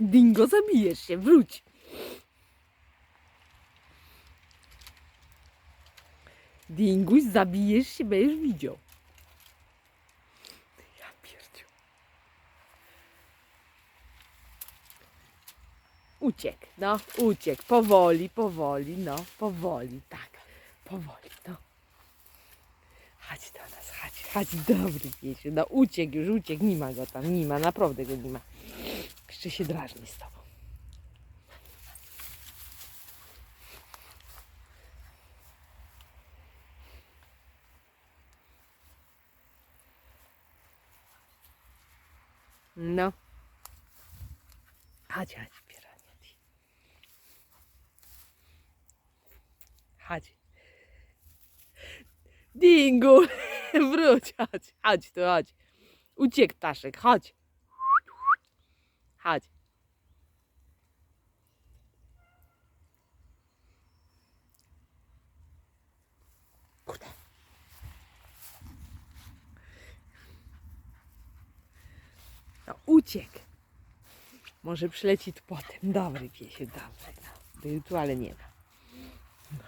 Dingo, zabijesz się, wróć. Dinguś, zabijesz się, będziesz widział. Ja pierdziu. Uciekł, no, uciekł. Powoli, powoli, no, powoli, tak. Powoli, no. Chodź do nas, chodź, chodź, dobry piesiu. No uciekł już, uciekł, nie ma go tam, nie ma, naprawdę go nie ma. Jeszcze się drażni z tobą. No. Chodź, chodź, piranie. Chodź. Dingu, wróć, chodź, chodź tu, chodź. Uciekł ptaszek, chodź. Chodź. Kurde. No, uciekł. Może przyleci tu potem. Dobry piesiu, dobry. No. Był tu, ale nie ma. No.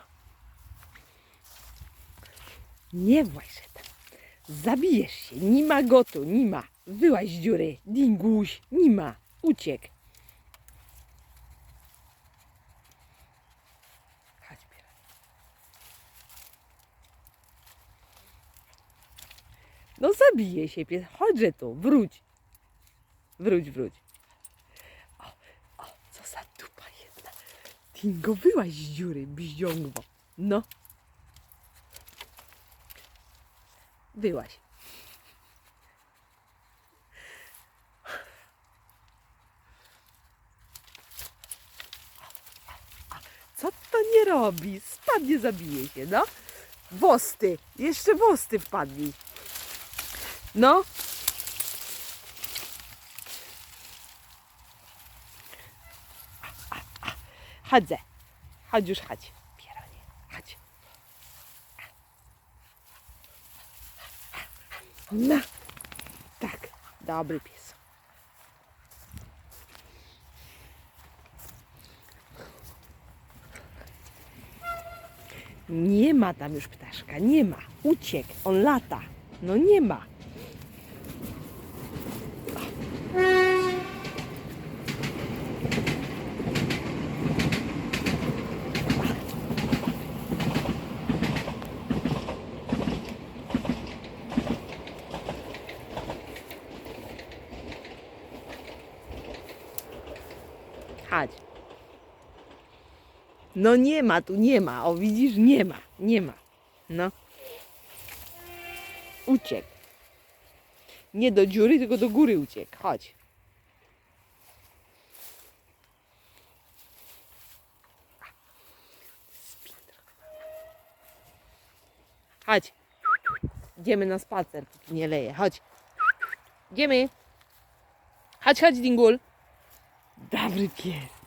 Nie właź się tam. Zabijesz się. Nie ma go tu, nie ma. Wyłaź z dziury. Dinguś, nie ma. Uciekł. Chodź, Piera. No zabije się pies. Chodźże tu, wróć. Wróć, wróć. O, o, co za dupa jedna. Dingo, wyłaź z dziury, bździągwo. No. Wyłaź. Co to nie robi? Spadnie, zabije się, no. Wosty, jeszcze wosty wpadli. No. Chodzę. Chodź już, chodź. Pieronie, chodź. No. Tak, dobry pies. Nie ma tam już ptaszka, nie ma. Uciekł, on lata. No nie ma. Chodź. No nie ma tu, nie ma. O widzisz, nie ma, nie ma. No. Uciekł. Nie do dziury, tylko do góry uciekł. Chodź. Chodź. Idziemy na spacer, póki nie leje. Chodź. Idziemy. Chodź, chodź, Dingul. Dobry pies.